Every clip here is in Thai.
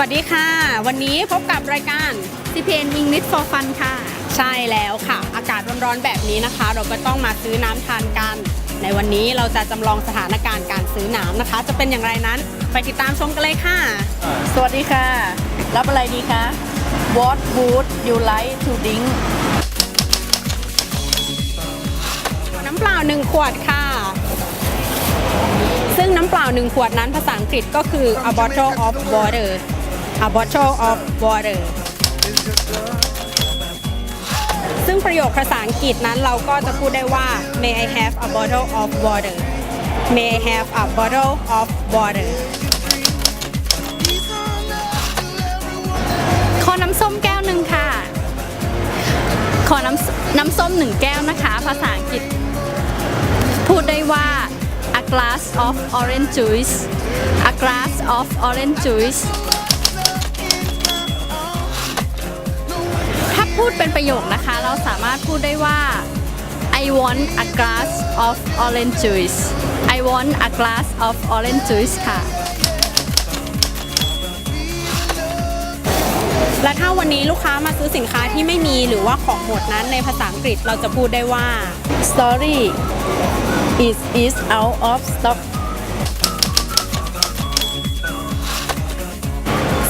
วันนี้พบกับรายการ CPN English for Fun ค่ะ ใช่แล้วค่ะ อากาศร้อนๆแบบนี้นะคะ เราก็ต้องมาซื้อน้ำทานกัน ในวันนี้เราจะจำลองสถานการณ์การซื้อน้ำนะคะ จะเป็นอย่างไรนั้นไปติดตามชมกันเลยค่ะ สวัสดีค่ะ รับอะไรดีคะ What would you like to drink น้ำเปล่า1ขวดค่ะ ซึ่งน้ำเปล่า1ขวดนั้นภาษาอังกฤษก็คือ a bottle of water a bottle of water ซึ่งประโยคภาษาอังกฤษนั้นเราก็จะพูดได้ว่า may I have a bottle of water may I have a bottle of water ขอน้ำส้มแก้วหนึ่งค่ะ ขอน้ำน้ำส้มหนึ่งแก้วนะคะ ภาษาอังกฤษ พูดได้ว่า a glass of orange juice a glass of orange juice ดเป็นประโยคนะคะ เราสามารถพูดได้ว่า I want a glass of orange juice I want a glass of orange juice ค่ะ และถ้าวันนี้ลูกค้ามาซื้อสินค้าที่ไม่มีหรือว่าของหมดนั้นในภาษาอังกฤษเราจะพูดได้ว่า Sorry it is out of stock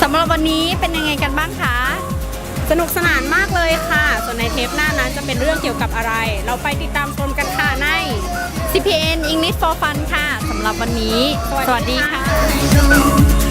สำหรับวันนี้เป็นยังไงกันบ้างคะ สนุกสนานมากเลยค่ะ ส่วนในเทปหน้านั้นจะเป็นเรื่องเกี่ยวกับอะไร เราไปติดตามชมกันค่ะใน CPN English for Fun ค่ะสำหรับวันนี้ สวัสดีค่ะ